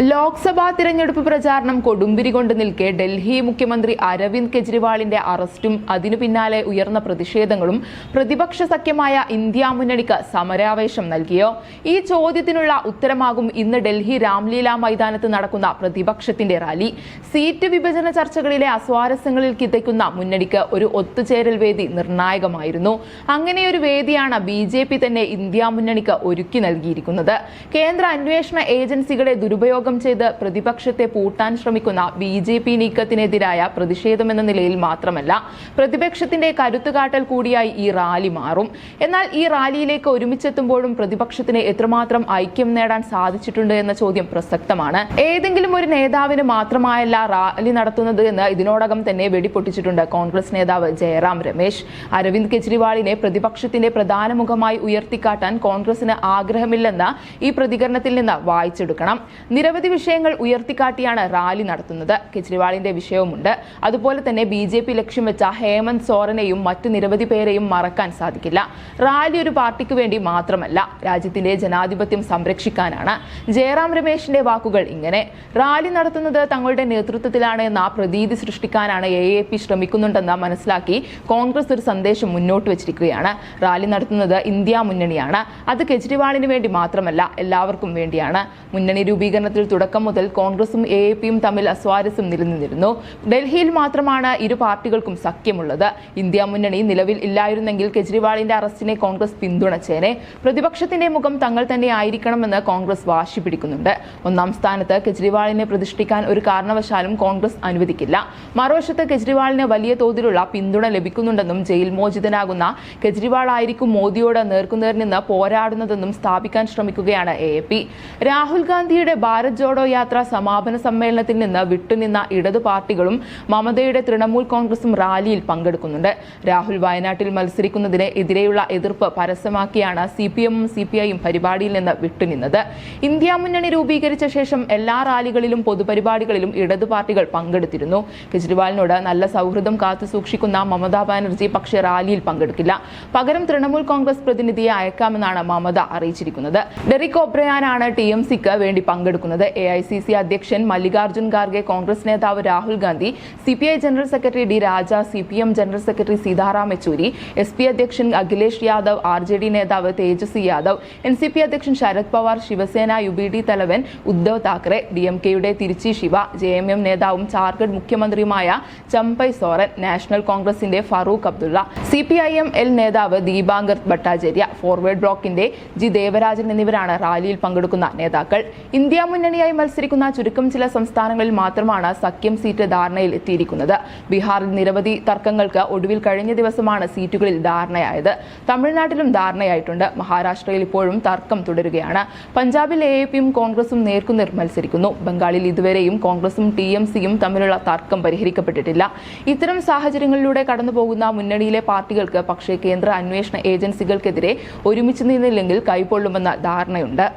ലോക്സഭാ തിരഞ്ഞെടുപ്പ് പ്രചാരണം കൊടുമ്പിരി കൊണ്ട് നിൽക്കെ ഡൽഹി മുഖ്യമന്ത്രി അരവിന്ദ് കെജ്രിവാളിന്റെ അറസ്റ്റും അതിനു പിന്നാലെ ഉയർന്ന പ്രതിഷേധങ്ങളും പ്രതിപക്ഷ സഖ്യമായ ഇന്ത്യ മുന്നണിക്ക് സമരാവേശം നൽകിയോ? ഈ ചോദ്യത്തിനുള്ള ഉത്തരമാകും ഇന്ന് ഡൽഹി രാംലീല മൈതാനത്ത് നടക്കുന്ന പ്രതിപക്ഷത്തിന്റെ റാലി. സീറ്റ് വിഭജന ചർച്ചകളിലെ അസ്വാരസ്യങ്ങളിൽ കിതയ്ക്കുന്ന മുന്നണിക്ക് ഒരു ഒത്തുചേരൽ വേദി നിർണായകമായിരുന്നു. അങ്ങനെയൊരു വേദിയാണ് ബി ജെ പി തന്നെ ഇന്ത്യ മുന്നണിക്ക് ഒരുക്കി നൽകിയിരിക്കുന്നത്. കേന്ദ്ര അന്വേഷണ ഏജൻസികളെ ദുരുപയോഗം ചെയ്ത് പ്രതിപക്ഷത്തെ പൂട്ടാൻ ശ്രമിക്കുന്ന ബി ജെ പി നീക്കത്തിനെതിരായ പ്രതിഷേധമെന്ന നിലയിൽ മാത്രമല്ല പ്രതിപക്ഷത്തിന്റെ കരുത്തുകാട്ടൽ കൂടിയായി ഈ റാലി മാറും. എന്നാൽ ഈ റാലിയിലേക്ക് ഒരുമിച്ചെത്തുമ്പോഴും പ്രതിപക്ഷത്തിന് എത്രമാത്രം ഐക്യം നേടാൻ സാധിച്ചിട്ടുണ്ട് എന്ന ചോദ്യം പ്രസക്തമാണ്. ഏതെങ്കിലും ഒരു നേതാവിന് മാത്രമായല്ല റാലി നടത്തുന്നത് എന്ന് ഇതിനോടകം തന്നെ വെടിപൊട്ടിച്ചിട്ടുണ്ട് കോൺഗ്രസ് നേതാവ് ജയറാം രമേശ്. അരവിന്ദ് കെജ്രിവാളിനെ പ്രതിപക്ഷത്തിന്റെ പ്രധാന മുഖമായി ഉയർത്തിക്കാട്ടാൻ കോൺഗ്രസിന് ആഗ്രഹമില്ലെന്ന് ഈ പ്രതികരണത്തിൽ നിന്ന് വായിച്ചെടുക്കണം. നിരവധി വിഷയങ്ങൾ ഉയർത്തിക്കാട്ടിയാണ് റാലി നടത്തുന്നത്. കെജ്രിവാളിന്റെ വിഷയവുമുണ്ട്. അതുപോലെ തന്നെ ബി ജെ പി ലക്ഷ്യം വെച്ച ഹേമന്ത് സോറനെയും മറ്റു നിരവധി പേരെയും മറക്കാൻ സാധിക്കില്ല. റാലി ഒരു പാർട്ടിക്ക് വേണ്ടി മാത്രമല്ല രാജ്യത്തിന്റെ ജനാധിപത്യം സംരക്ഷിക്കാനാണ്. ജയറാം രമേശിന്റെ വാക്കുകൾ ഇങ്ങനെ റാലി നടത്തുന്നത് തങ്ങളുടെ നേതൃത്വത്തിലാണ് എന്ന പ്രതീതി സൃഷ്ടിക്കാനാണ് എ എ പി ശ്രമിക്കുന്നുണ്ടെന്ന് മനസ്സിലാക്കി കോൺഗ്രസ് ഒരു സന്ദേശം മുന്നോട്ട് വെച്ചിരിക്കുകയാണ്. റാലി നടത്തുന്നത് ഇന്ത്യ മുന്നണിയാണ്. അത് കെജ്രിവാളിന് വേണ്ടി മാത്രമല്ല എല്ലാവർക്കും വേണ്ടിയാണ്. മുന്നണി രൂപീകരണത്തിൽ തുടക്കം മുതൽ കോൺഗ്രസും എ എ പിയും തമ്മിൽ അസ്വാരസ്യം നിലനിന്നിരുന്നു. ഡൽഹിയിൽ മാത്രമാണ് ഇരു പാർട്ടികൾക്കും സഖ്യമുള്ളത്. ഇന്ത്യ മുന്നണി നിലവിൽ ഇല്ലായിരുന്നെങ്കിൽ കെജ്രിവാളിന്റെ അറസ്റ്റിനെ കോൺഗ്രസ് പിന്തുണച്ചേനെ. പ്രതിപക്ഷത്തിന്റെ മുഖം തങ്ങൾ തന്നെ ആയിരിക്കണമെന്ന് കോൺഗ്രസ് വാശി പിടിക്കുന്നുണ്ട്. ഒന്നാം സ്ഥാനത്ത് കെജ്രിവാളിനെ പ്രതിഷ്ഠിക്കാൻ ഒരു കാരണവശാലും കോൺഗ്രസ് അനുവദിക്കില്ല. മറുവശത്ത് കെജ്രിവാളിന് വലിയ തോതിലുള്ള പിന്തുണ ലഭിക്കുന്നുണ്ടെന്നും ജയിൽ മോചിതനാകുന്ന കെജ്രിവാൾ ആയിരിക്കും മോദിയോട് നേർക്കുനേർ നിന്ന് പോരാടുന്നതെന്നും സ്ഥാപിക്കാൻ ശ്രമിക്കുകയാണ് എ രാഹുൽ ഗാന്ധിയുടെ ഭാരത് ജോഡോ യാത്ര സമാപന സമ്മേളനത്തിൽ നിന്ന് വിട്ടുനിന്ന ഇടതു പാർട്ടികളും മമതയുടെ തൃണമൂൽ കോൺഗ്രസും റാലിയിൽ പങ്കെടുക്കുന്നുണ്ട്. രാഹുൽ വയനാട്ടിൽ മത്സരിക്കുന്നതിന് എതിരെയുള്ള എതിർപ്പ് പരസ്യമാക്കിയാണ് സി പി എമ്മും സി പി ഐയും പരിപാടിയിൽ നിന്ന് വിട്ടുനിന്നത്. ഇന്ത്യ മുന്നണി രൂപീകരിച്ച ശേഷം എല്ലാ റാലികളിലും പൊതുപരിപാടികളിലും ഇടതു പാർട്ടികൾ പങ്കെടുത്തിരുന്നു. കെജ്രിവാളിനോട് നല്ല സൗഹൃദം കാത്തുസൂക്ഷിക്കുന്ന മമതാ ബാനർജി പക്ഷേ റാലിയിൽ പങ്കെടുക്കില്ല. പകരം തൃണമൂൽ കോൺഗ്രസ് പ്രതിനിധിയെ അയക്കാമെന്നാണ് മമത അറിയിച്ചിരിക്കുന്നത്. ഡെറിക് ഒബ്രയാനാണ് ടി എം സിക്ക് വേണ്ടി പങ്കെടുക്കുന്നത്. എ ഐ സി സി അധ്യക്ഷൻ മല്ലികാർജുൻ ഖാർഗെ കോൺഗ്രസ് നേതാവ് Rahul Gandhi C P I general secretary D Raja C P M general secretary Sitaram Yechury S P അധ്യക്ഷൻ Akhilesh Yadav R J D നേതാവ് Tejashwi Yadav N C P അധ്യക്ഷൻ Sharad Pawar Shiv Sena U B D തലവൻ Uddhav Thackeray D M കെയുടെ Tiruchi Siva J M M നേതാവും ജാർഖണ്ഡ് മുഖ്യമന്ത്രിയുമായ Champai Soren national കോൺഗ്രസിന്റെ Farooq Abdullah C P I M L നേതാവ് Dipankar Bhattacharya forward ബ്ലോക്കിന്റെ G Devarajan എന്നിവരാണ് റാലിയിൽ പങ്കെടുക്കുന്ന നേതാക്കൾ. ഇന്ത്യ മുന്നണിയായി മത്സരിക്കുന്ന ചുരുക്കം ചില സംസ്ഥാനങ്ങളിൽ മാത്രമാണ് സഖ്യം സീറ്റ് ധാരണയിൽ എത്തിയിരിക്കുന്നത്. ബീഹാറിൽ നിരവധി തർക്കങ്ങൾക്ക് ഒടുവിൽ കഴിഞ്ഞ ദിവസമാണ് സീറ്റുകളിൽ ധാരണയായത്. തമിഴ്നാട്ടിലും ധാരണയായിട്ടുണ്ട്. മഹാരാഷ്ട്രയിൽ ഇപ്പോഴും തർക്കം തുടരുകയാണ്. പഞ്ചാബിൽ എ പിയും കോൺഗ്രസും നേർക്കുനേർ മത്സരിക്കുന്നു. ബംഗാളിൽ ഇതുവരെയും കോൺഗ്രസും ടി എം സിയും തമ്മിലുള്ള തർക്കം പരിഹരിക്കപ്പെട്ടിട്ടില്ല. ഇത്തരം സാഹചര്യങ്ങളിലൂടെ കടന്നുപോകുന്ന മുന്നണിയിലെ പാർട്ടികൾക്ക് പക്ഷേ കേന്ദ്ര അന്വേഷണ ഏജൻസികൾക്കെതിരെ ഒരുമിച്ച് നിന്നില്ലെങ്കിൽ കൈപ്പൊള്ളുമെന്ന ധാരണയുണ്ട്.